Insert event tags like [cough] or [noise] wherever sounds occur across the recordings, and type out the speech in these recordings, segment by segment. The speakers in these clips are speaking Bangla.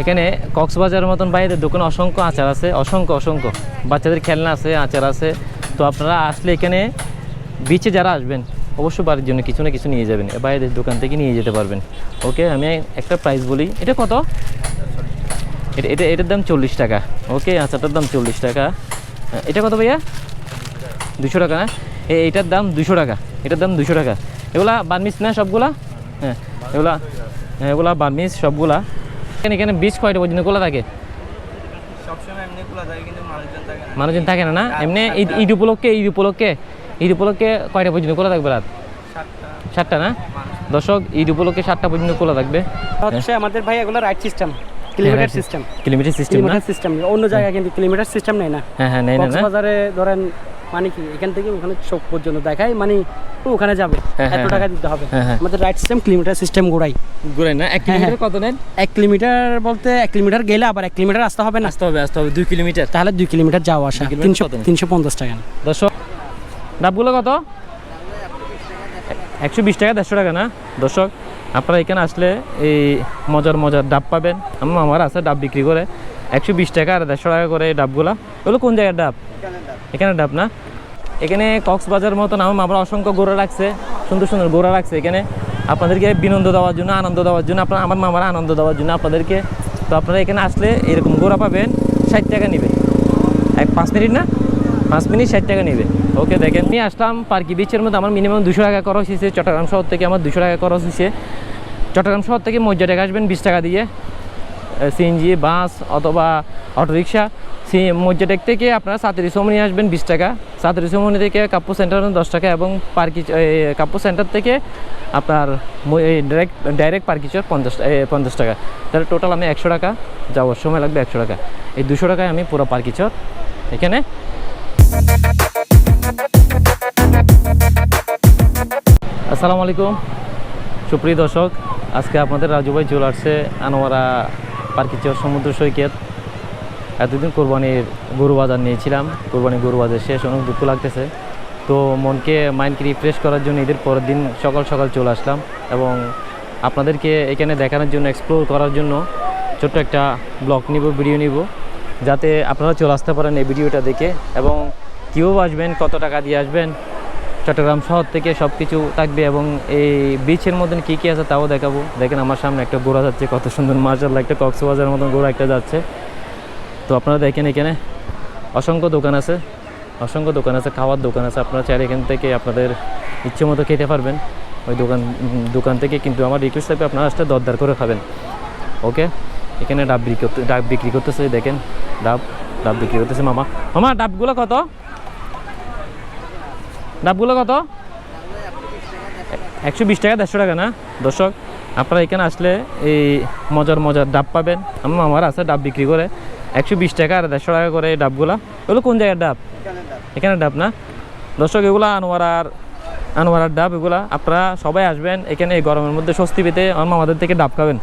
এখানে কক্সবাজারের মতন বাইরের দোকানে অসংখ্য আচার আছে, অসংখ্য অসংখ্য। বাচ্চাদের খেলনা আছে, আচার আছে। তো আপনারা আসলে এখানে বিচে যারা আসবেন, অবশ্যই বাড়ির জন্য কিছু না কিছু নিয়ে যাবেন বাইরের দোকান থেকে নিয়ে যেতে পারবেন। ওকে, আমি একটা প্রাইস বলি। এটা কত? এটা এটা, এটার দাম চল্লিশ টাকা। ওকে, আচারটার দাম চল্লিশ টাকা। এটা কত ভাইয়া? দুশো টাকা না? এইটার দাম দুশো টাকা। এটার দাম দুশো টাকা। এগুলা বার্মিস না সবগুলা? হ্যাঁ এগুলা হ্যাঁ এগুলা বার্মিস সবগুলা। এখানে এখানে বীজ কয়টা পর্যন্ত? খোলা থাকে? মানুষজন থাকে না। না না? এমনি ঈদ উপলক্ষে ঈদ উপলক্ষে ঈদ উপলক্ষে কয়টা পর্যন্ত খোলা থাকবে রাত? সাতটা। না? দর্শক ঈদ উপলক্ষে সাতটা পর্যন্ত খোলা থাকবে। হচ্ছে আমাদের ভাই এগুলো right system kilometre system kilometre system না? সিস্টেম অন্য জায়গায় কিন্তু কিলোমিটার সিস্টেম নেই না। হ্যাঁ হ্যাঁ নেই না? কক্সবাজারে ধরেন মানে কি এখান থেকে ওখানে চোখ পর্যন্ত দেখায় মানে ওখানে যাবে। হ্যাঁ, এত হ্যাঁ, টাকা দিতে হবে। হ্যাঁ, হ্যাঁ। আমাদের রাইট সিস্টেম কিলোমিটার সিস্টেম গোড়াই ঘুরে না? এক হ্যাঁ, কিলোমিটার কত নেন? এক কিলোমিটার বলতে এক কিলোমিটার গেলে আবার এক কিলোমিটার আসতে হবে না। আসতে হবে আসতে হবে। দুই কিলোমিটার তাহলে দুই কিলোমিটার যাওয়া আসা। তিনশো তিনশো পঞ্চাশ টাকা। দর্শক ডাবগুলো কত? একশো বিশ টাকা দেড়শো টাকা না? দর্শক আপনারা এখানে আসলে এই মজার মজার ডাব পাবেন। আমার আমার আছে ডাব বিক্রি করে। একশো বিশ টাকা আর দেড়শো টাকা করে ডাবগুলা। এগুলো কোন জায়গার ডাব? এখানে ডাব না? এখানে কক্সবাজার মতন আমার মামারা অসংখ্য গোড়া রাখছে, সুন্দর সুন্দর গোড়া রাখছে এখানে। আপনাদেরকে বিনন্দ দেওয়ার জন্য, আনন্দ দেওয়ার জন্য, আপনার আমার মামারা আনন্দ দেওয়ার জন্য আপনাদেরকে। তো আপনারা এখানে আসলে এরকম গোড়া পাবেন, ষাট টাকা নেবে। এক পাঁচ মিনিট না? পাঁচ মিনিট ষাট টাকা নেবে। ওকে, দেখেন আমি আসলাম, পার্কি বিচের মধ্যে আমার মিনিমাম দুশো টাকা খরচ হয়েছে, চট্টগ্রাম শহর থেকে আমার দুশো টাকা খরচ হয়েছে। চট্টগ্রাম শহর থেকে মজ্জা টাকা আসবেন বিশ টাকা দিয়ে। সিএনজি বাস অথবা অটোরিকশা। সি মজ্জাটেক থেকে আপনারা সাতেরি সমনি আসবেন, বিশ টাকা। সাতেরি সমনি থেকে কাপ্পু সেন্টার দশ টাকা এবং পার্কি কাপ্পু সেন্টার থেকে আপনার ডাইরেক্ট ডাইরেক্ট পার্কিচর পঞ্চাশ পঞ্চাশ টাকা। তাহলে টোটাল আমি একশো টাকা, যাওয়ার সময় লাগবে একশো টাকা। এই দুশো টাকায় আমি পুরো পার্কিচর এখানে। আসসালামু আলাইকুম। সুপ্রিয় দর্শক, আজকে আপনাদের রাজু ভাই চলে আসছে আনোয়ারা পার্কিচর সমুদ্র সৈকত, এতদিন কোরবানির গরু বাজার নিয়েছিলাম। কোরবানি গরু বাজার শেষ, অনেক দুঃখ লাগতেছে। তো মনকে, মাইন্ডকে রিফ্রেশ করার জন্য ঈদের পরের দিন সকাল সকাল চলে আসলাম এবং আপনাদেরকে এখানে দেখানোর জন্য এক্সপ্লোর করার জন্য ছোট্ট একটা ব্লগ নিব ভিডিও নিব, যাতে আপনারা চলে আসতে পারেন এই ভিডিওটা দেখে এবং কীভাবে আসবেন, কত টাকা দিয়ে আসবেন চট্টগ্রাম শহর থেকে সব কিছু থাকবে এবং এই বিচের মধ্যে কী কী আছে তাও দেখাবো। দেখেন আমার সামনে একটা গোড়া যাচ্ছে, কত সুন্দর মার্শাল্লাহ একটা কক্সবাজারের মতন গোড়া একটা যাচ্ছে। তো আপনারা দেখেন এখানে অসংখ্য দোকান আছে, অসংখ্য দোকান আছে, খাওয়ার দোকান আছে, আপনারা চাইলে এখান থেকে আপনাদের ইচ্ছে মতো খেতে পারবেন। ওই দোকান দোকান থেকে কিন্তু আমার রিকোয়েস্ট থাকবে, আপনারা আসতে দরদার করে খাবেন। ওকে? এখানে ডাব বিক্রি করতে, ডাব বিক্রি করতেছে, দেখেন, ডাব ডাব বিক্রি করতেছে মামা। মামা, ডাবগুলো কত? ডাবগুলো কত? একশো বিশ টাকা, দেড়শো টাকা না? দর্শক, আপনারা এখানে আসলে এই মজার মজার ডাব পাবেন। আমার মামার আছে, ডাব বিক্রি করে। একশো বিশ টাকা আর দেড়শো টাকা করে এই ডাবগুলা। এগুলো কোন জায়গার ডাব? এখানে ডাব না? দর্শক, এগুলো আনোয়ারার আনোয়ারার ডাব, এগুলা আপনারা সবাই আসবেন এখানে এই গরমের মধ্যে স্বস্তি পেতে। আমার মামাদের থেকে ডাব খাবেন।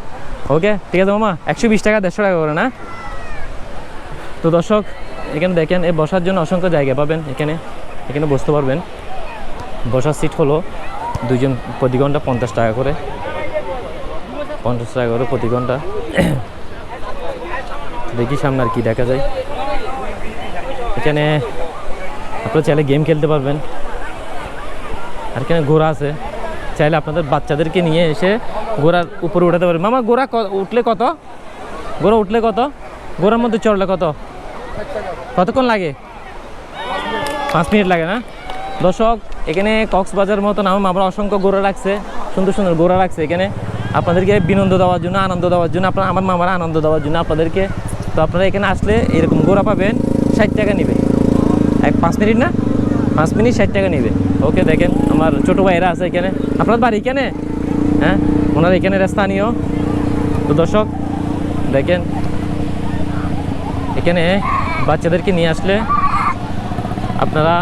ওকে, ঠিক আছে মামা? একশো বিশ টাকা, দেড়শো টাকা করে না? তো দর্শক, এখানে দেখেন, এই বসার জন্য অসংখ্য জায়গা পাবেন এখানে। এখানে বসতে পারবেন। বসার সিট হলো দুজন প্রতি ঘণ্টা পঞ্চাশ টাকা করে। পঞ্চাশ টাকা করে প্রতি ঘণ্টা। দেখি সামনে আর কি দেখা যায়। এখানে আপনারা চাইলে গেম খেলতে পারবেন। আর এখানে ঘোড়া আছে। চাইলে আপনাদের বাচ্চাদেরকে নিয়ে এসে ঘোড়ার উপরে উঠাতে পারবেন। মামা, ঘোড়া উঠলে কত? ঘোড়া উঠলে কত? ঘোড়ার মধ্যে চড়লে কত? কতক্ষণ লাগে? পাঁচ মিনিট লাগে না? দর্শক এখানে কক্সবাজার মতন আমার মামারা অসংখ্য গোড়া রাখছে, সুন্দর সুন্দর গোড়া রাখছে এখানে। আপনাদেরকে বিনন্দ দেওয়ার জন্য, আনন্দ দেওয়ার জন্য, আপনার আমার মামারা আনন্দ দেওয়ার জন্য আপনাদেরকে। তো আপনারা এখানে আসলে এরকম গোড়া পাবেন, ষাট টাকা নেবে। এক পাঁচ মিনিট না? পাঁচ মিনিট ষাট টাকা নেবে। ওকে, দেখেন আমার ছোটো ভাইয়েরা আছে এখানে। আপনার বাড়ি এখানে? হ্যাঁ? ওনার এখানে স্থানীয়। তো দর্শক, দেখেন। এখানে বাচ্চাদেরকে নিয়ে আসলে আপনারা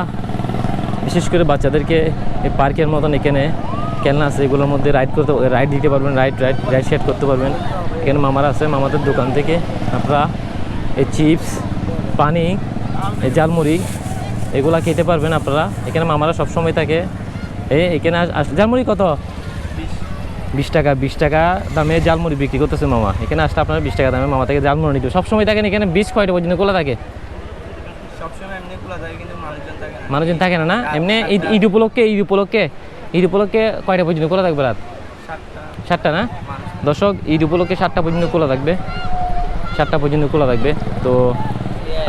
বিশেষ করে বাচ্চাদেরকে এই পার্কের মতন এখানে খেলনা আছে, এগুলোর মধ্যে রাইড করতে রাইড দিতে পারবেন রাইড রাইড রাইড শেয়ার করতে পারবেন। এখানে মামারা আছে, মামাদের দোকান থেকে আপনারা এই চিপস পানি, এই জালমুড়ি এগুলা খেতে পারবেন আপনারা। এখানে মামারা সবসময় থাকে। এই এখানে জালমুড়ি কত? বিশ টাকা বিশ টাকা দামে জালমুড়ি বিক্রি করতেছে মামা। এখানে আসলে আপনারা বিশ টাকা দামে মামা থেকে জালমুড়ি নিতে সবসময় থাকেন এখানে বিশ কয়টা পর্যন্ত খোলা থাকে সবসময় এমনি খোলা থাকে কিন্তু মানুষজন থাকে না। না এমনি ঈদ উপলক্ষে ঈদ উপলক্ষে ঈদ উপলক্ষে কয়টা পর্যন্ত খোলা থাকবে রাত? সাতটা। না? দর্শক ঈদ উপলক্ষে সাতটা পর্যন্ত খোলা থাকবে। সাতটা পর্যন্ত খোলা থাকবে। তো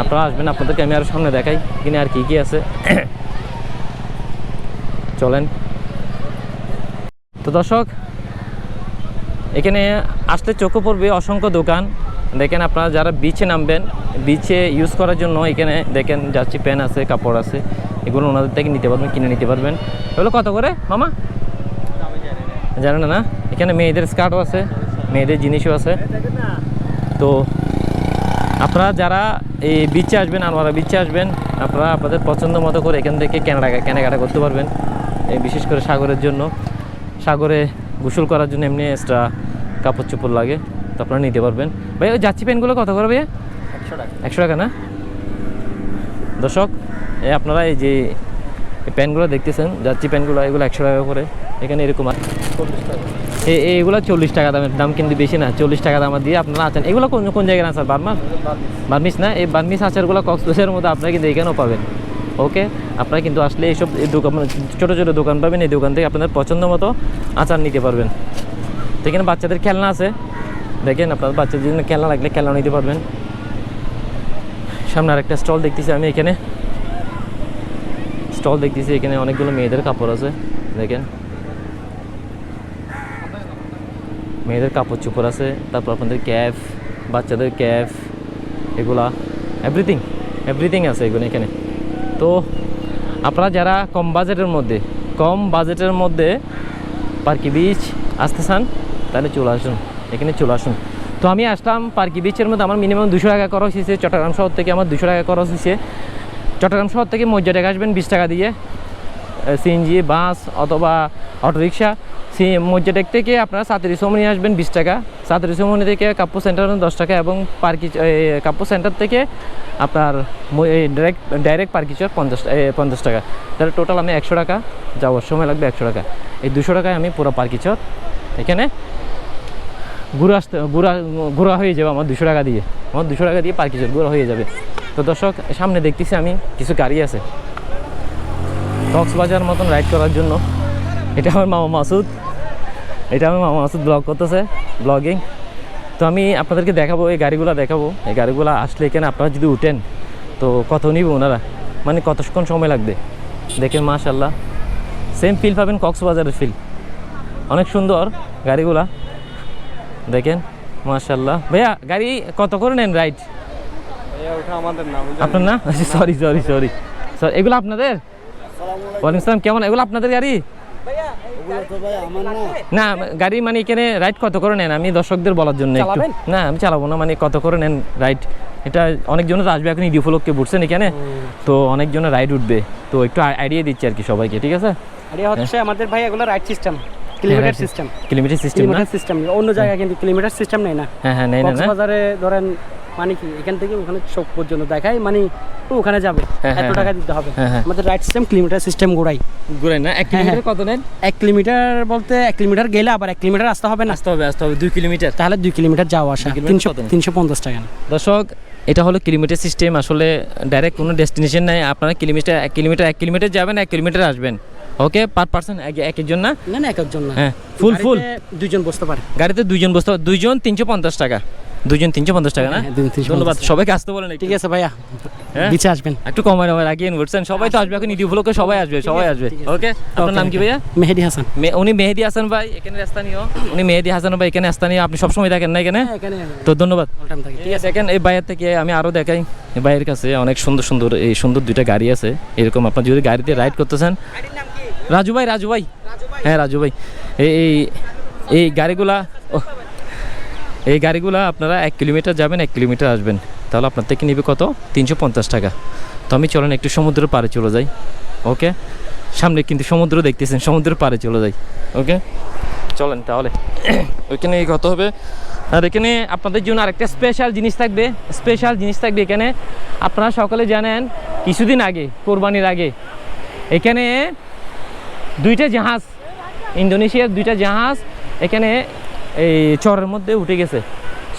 আপনারা আসবেন আপনাদেরকে আমি আরও সামনে দেখাই এখানে আর কি কি আছে। চলেন। তো দর্শক এখানে আসতে চোখে পড়বে অসংখ্য দোকান। দেখেন আপনারা যারা বিচে নামবেন বিচে ইউজ করার জন্য এখানে দেখেন যাচ্ছি প্যান আছে, কাপড় আছে, এগুলো ওনাদের থেকে নিতে পারবেন, কিনে নিতে পারবেন। এগুলো কত করে, মামা? জানেন না এখানে মেয়েদের স্কার্টও আছে, মেয়েদের জিনিসও আছে। তো আপনারা যারা এই বিচে আসবেন, আনোয়ারা বিচে আসবেন, আপনারা আপনাদের পছন্দ মতো করে এখান থেকে কেনাকাটা কেনাকাটা করতে পারবেন বিশেষ করে সাগরের জন্য। সাগরে গোসল করার জন্য এমনি এক্সট্রা কাপড় চোপড় লাগে। তো আপনারা নিতে পারবেন। ভাই ওই যাচ্ছি পেনগুলো কত করে ভাইয়া? একশো টাকা। একশো টাকা না? দর্শক এই আপনারা এই যে এই প্যান্টগুলো দেখতেছেন যাচ্ছি প্যান্টগুলো এগুলো একশো টাকা করে। এখানে এরকম আর এই এইগুলো চল্লিশ টাকা দামের দাম কিন্তু বেশি না চল্লিশ টাকা দাম দিয়ে আপনারা আছেন। এগুলো কোন কোন জায়গায় আছে? বার্মার বার্মিস। না? এই বার্মিস আচারগুলো কক্সবাজারের মধ্যে আপনারা কিন্তু এখানেও পাবেন। ওকে? আপনারা কিন্তু আসলে এইসব দোকান মানে ছোটো ছোটো দোকান পাবেন এই দোকান থেকে আপনাদের পছন্দ মতো আচার নিতে পারবেন। তো এখানে বাচ্চাদের খেলনা আছে। দেখেন আপনার বাচ্চাদের জন্য খেলনা লাগলে খেলনা নিতে পারবেন। সামনে আরেকটা স্টল দেখতেছি আমি এখানে। স্টল দেখতেছি এখানে অনেকগুলো মেয়েদের কাপড় আছে, দেখেন। মেয়েদের কাপড় চোপড় আছে, তারপর আপনাদের ক্যাফ, বাচ্চাদের ক্যাফ, এগুলা এভরিথিং এভরিথিং আছে এগুলো এখানে। তো আপনারা যারা কম বাজেটের মধ্যে, কম বাজেটের মধ্যে পার্কি বিচ আসতে চান, তাহলে চলে আসুন। এখানে চলে আসুন। তো আমি আসলাম পার্কি বিচের মধ্যে আমার মিনিমাম দুশো টাকা খরচ হয়েছে। চট্টগ্রাম শহর থেকে আমার দুশো টাকা খরচ হয়েছে। চট্টগ্রাম শহর থেকে মজ্জাটাকে আসবেন বিশ টাকা দিয়ে। সিএনজি বাস অথবা অটোরিকশা। সি মজ্জাটেক থেকে আপনারা সাতেরি সমনি আসবেন বিশ টাকা। সাতেরি সমনি থেকে কাপ্পু সেন্টার দশ টাকা এবং পার্কি কাপ্পু সেন্টার থেকে আপনার ডাইরেক্ট ডাইরেক্ট পার্কিচর পঞ্চাশ এ, পঞ্চাশ টাকা। তাহলে টোটাল আমি একশো টাকা যাওয়ার সময় লাগবে একশো টাকা। এই দুশো টাকায় আমি পুরো পার্কিচর এখানে ঘুরে আসতে, ঘুরা, ঘোরা হয়ে যাবে আমার দুশো টাকা দিয়ে। আমার দুশো টাকা দিয়ে পার্কিচর ঘোরা হয়ে যাবে। তো দর্শক, সামনে দেখতেছি আমি কিছু গাড়ি আছে। কক্সবাজার মতন রাইড করার জন্য। এটা আমার মামা মাসুদ। এটা আমার মামা মাসুদ ব্লগ করতেছে ব্লগিং তো আমি আপনাদেরকে দেখাবো, এই গাড়িগুলো দেখাবো। এই গাড়িগুলো আসলে এখানে আপনারা যদি উঠেন, তো কত নিবে ওনারা? মানে কতক্ষণ সময় লাগবে? দেখেন মাশাল্লাহ সেম ফিল পাবেন কক্সবাজারের ফিল অনেক সুন্দর গাড়িগুলা। দেখেন মাশাল্লাহ ভাইয়া গাড়ি কত করে নেন রাইড আপনার না? সরি সরি সরি স্যার এগুলো আপনাদের? ওয়ালাইকুম আসসালাম কেমন? এগুলো আপনাদের গাড়ি? না। গাড়ি মানে এখানে রাইড কত করে নেন? আমি দর্শকদের বলার জন্য একটু না আমি চালাবো না মানে কত করে নেন রাইড এটা অনেকজন তো আসবে এখন ঈদ উপলক্ষে বুঝছেন এখানে। তো অনেকজনের রাইড উঠবে। তো একটু আইডিয়া দিচ্ছি আর কি সবাইকে ঠিক আছে? আর এই হচ্ছে আমাদের ভাই এগুলো ride system kilometre system kilometre system kilometre system অন্য জায়গায় কিন্তু কিলোমিটার সিস্টেম নেই না। হ্যাঁ হ্যাঁ নেই না ধরেন মানে কি এখান থেকে ওখানে চোখ পর্যন্ত দেখায় মানে ওখানে যাবে। হ্যাঁ, এত হ্যাঁ, টাকা দিতে হবে। হ্যাঁ, হ্যাঁ। আমাদের রাইট সিস্টেম কিলোমিটার সিস্টেম ঘোরাই। ঘুরে না? এক কিলোমিটার কত নেন? এক কিলোমিটার বলতে এক কিলোমিটার গেলে আবার এক কিলোমিটার আসতে হবে না। আসতে হবে আসতে হবে। দুই কিলোমিটার তাহলে দুই কিলোমিটার যাওয়া আসা। তিনশো তিনশো পঞ্চাশ টাকা দর্শক এটা হলো কিলোমিটার সিস্টেম আসলে ডাইরেক্ট কোনো ডেস্টিনেশন নাই। আপনারা কিলোমিটার এক কিলোমিটার এক কিলোমিটার যাবেন এক কিলোমিটার আসবেন। ওকে পার পার্সন এক একজন না? না না এক একজন না। হ্যাঁ ফুল ফুল। দুইজন বসতে পারে। গাড়িতে দুইজন বসতে। দুইজন তিনশো পঞ্চাশ টাকা। দুইজন তিনশো পঞ্চাশ টাকা না? হ্যাঁ, দুইজন 350 ধন্যবাদ। সবাইকে আসতে বলেন ঠিক আছে ভাইয়া। হ্যাঁ? বিচে আসবেন। একটু কমায় কমায় রাখিয়ে বলছেন সবাই তো আসবে এখন ইউটিউব লোকে সবাই আসবে সবাই আসবে। ওকে? আপনার নাম কি ভাইয়া? মেহেদি হাসান। উনি মেহেদি হাসান ভাই এখানে স্থানীয়। উনি মেহেদি হাসান ভাই এখানে স্থানীয়। আপনি সবসময় দেখেন না এখানে? হ্যাঁ, তো ধন্যবাদ। ঠিক আছে। দেখেন এই বাইরের থেকে আমি আরও দেখাই। এই বাইরের কাছে অনেক সুন্দর সুন্দর এই সুন্দর দুইটা গাড়ি আছে। এরকম আপনার যদি গাড়িতে রাইড করতেছেন রাজু ভাই রাজু ভাই। হ্যাঁ রাজু ভাই। এই, এই- গাড়িগুলা এই গাড়িগুলা আপনারা এক কিলোমিটার যাবেন, এক কিলোমিটার আসবেন। তাহলে আপনার থেকে নেবে কত? তিনশো পঞ্চাশ টাকা। তো আমি চলেন একটু সমুদ্রের পাড়ে চলে যাই, ওকে? সামনে কিন্তু সমুদ্র দেখতেছেন, সমুদ্রের পাড়ে চলে যাই, ওকে? চলেন তাহলে। [clears throat] ওইখানে কত হবে? আর এখানে আপনাদের জন্য আরেকটা স্পেশাল জিনিস থাকবে স্পেশাল জিনিস থাকবে এখানে। আপনারা সকলে জানেন, কিছুদিন আগে, কোরবানির আগে, এখানে দুইটা জাহাজ, ইন্দোনেশিয়ার দুইটা জাহাজ এখানে এই চরের মধ্যে উঠে গেছে।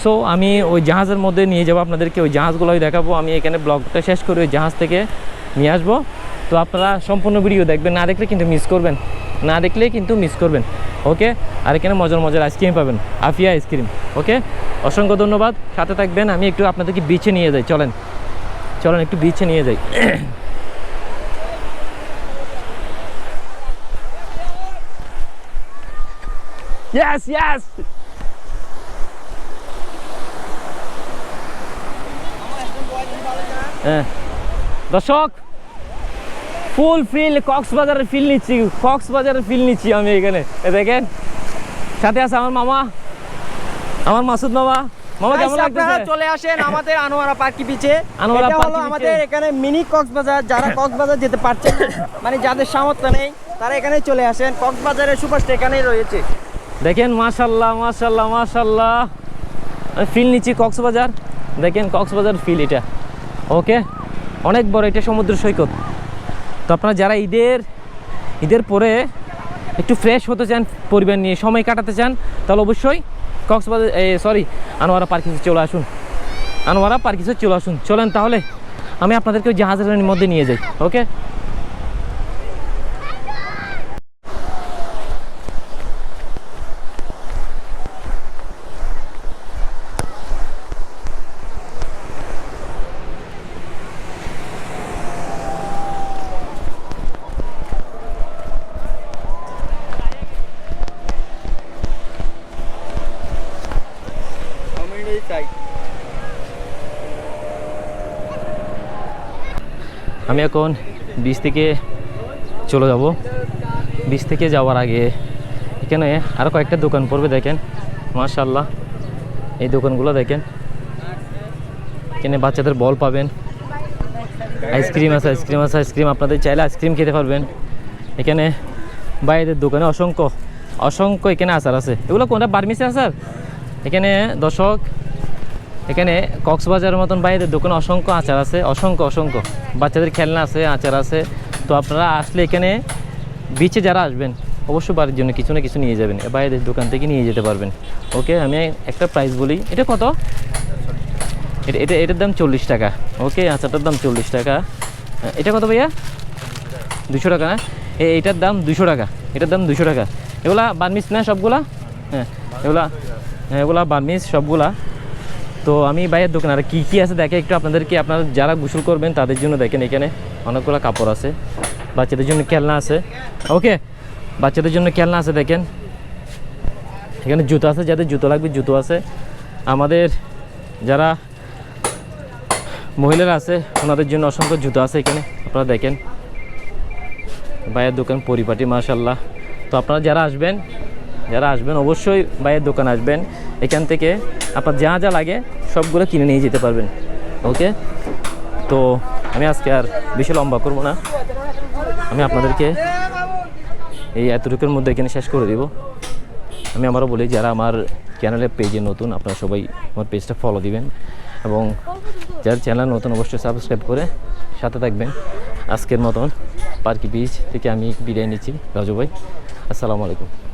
সো আমি ওই জাহাজের মধ্যে নিয়ে যাব আপনাদেরকে, ওই জাহাজগুলোই দেখাবো। আমি এখানে ব্লগটা শেষ করে ওই জাহাজ থেকে নিয়ে আসব। তো আপনারা সম্পূর্ণ ভিডিও দেখবেন, না দেখলে কিন্তু মিস করবেন। না দেখলে কিন্তু মিস করবেন ওকে আর এখানে মজার মজার আইসক্রিম পাবেন, আফিয়া আইসক্রিম ওকে অসংখ্য ধন্যবাদ। সাথে থাকবেন, আমি একটু আপনাদেরকে বিচে নিয়ে যাই, চলেন। চলেন, একটু বিচে নিয়ে যাই। Yes, yes. দর্শক ফুল ফিল কক্সবাজারের ফিল নিচ্ছি কক্সবাজারের ফিল নিচ্ছি আমি এখানে। এ দেখেন সাথে আছে আমার মামা আমার মাসুদ মামা। মামা কেমন লাগতেছে? চলে আসেন আমাদের আনোয়ারা পার্কি বিচে আনোয়ারা পার্কি। আমাদের এখানে মিনি কক্সবাজার। যারা কক্সবাজার যেতে পারছেন মানে যাদের সামর্থ্য নেই তারা এখানে চলে আসেন। কক্সবাজারের সুপারস্টার এখানেই রয়েছে। দেখেন মাশাল্লাহ মাশাল্লাহ মাশাল্লাহ ফিল নিচ্ছি কক্সবাজার। দেখেন, কক্সবাজার ফিল এটা। ওকে? অনেক বড় এটা সমুদ্র সৈকত। তো আপনারা যারা ঈদের ঈদের পরে একটু ফ্রেশ হতে চান, পরিবার নিয়ে সময় কাটাতে চান, তাহলে অবশ্যই কক্সবাজার, এ সরি আনোয়ারা পার্কিসে চলে আসুন। আনোয়ারা পার্কিসে চলে আসুন। চলেন তাহলে, আমি আপনাদেরকে ওই জাহাজের মধ্যে নিয়ে যাই, ওকে? আমি এখন বিচ থেকে চলে যাব। বিচ থেকে যাওয়ার আগে এখানে আরও কয়েকটা দোকান পড়বে দেখেন। মাশাল্লাহ এই দোকানগুলো দেখেন। এখানে বাচ্চাদের বল পাবেন। আইসক্রিম আছে আইসক্রিম আছে, আইসক্রিম আপনাদের চাইলে আইসক্রিম খেতে পারবেন। এখানে বাইরের দোকানে অসংখ্য অসংখ্য এখানে আচার আছে। এগুলো কোনটা? বার্মিসে আচার? এখানে দর্শক এখানে কক্সবাজারের মতন বাইরের দোকানে অসংখ্য আচার আছে, অসংখ্য অসংখ্য। বাচ্চাদের খেলনা আছে, আচার আছে। তো আপনারা আসলে এখানে বিচে যারা আসবেন, অবশ্যই বাড়ির জন্য কিছু না কিছু নিয়ে যাবেন। বাইরের দোকান থেকে নিয়ে যেতে পারবেন। ওকে, আমি একটা প্রাইস বলি। এটা কত? এটা এটা, এটার দাম চল্লিশ টাকা। ওকে, আচারটার দাম চল্লিশ টাকা। এটা কত ভাইয়া? দুশো টাকা না? এ- এইটার দাম দুশো টাকা। এটার দাম দুশো টাকা। এগুলা বার্মিস না সবগুলা? হ্যাঁ এগুলা হ্যাঁ এগুলা বার্মিস সবগুলা। তো আমি বাইরের দোকান, আর কী কী আছে দেখে একটু আপনাদেরকে, আপনারা যারা গোসল করবেন তাদের জন্য দেখেন এখানে অনেকগুলো কাপড় আছে। বাচ্চাদের জন্য খেলনা আছে। ওকে, বাচ্চাদের জন্য খেলনা আছে দেখেন। এখানে জুতো আছে, যাদের জুতো লাগবে জুতো আছে। আমাদের যারা মহিলারা আছে, ওনাদের জন্য অসংখ্য জুতো আছে এখানে, আপনারা দেখেন। বাইরের দোকান পরিপাটি মাশাল্লাহ তো আপনারা যারা আসবেন যারা আসবেন, অবশ্যই বাইরের দোকান আসবেন। এখান থেকে আপনার যা যা লাগে সবগুলো কিনে নিয়ে যেতে পারবেন ওকে তো আমি আজকে আর বেশি লম্বা করব না। আমি আপনাদেরকে এই এতটুকুর মধ্যে এখানে শেষ করে দেব। আমি আমারও বলি, যারা আমার চ্যানেলের পেজে নতুন, আপনারা সবাই আমার পেজটা ফলো দিবেন এবং যার চ্যানেল নতুন অবশ্যই সাবস্ক্রাইব করে সাথে থাকবেন। আজকের মতন পার্কি বিচ থেকে আমি বিদায় নিচ্ছি, রাজু ভাই, আসসালামু আলাইকুম।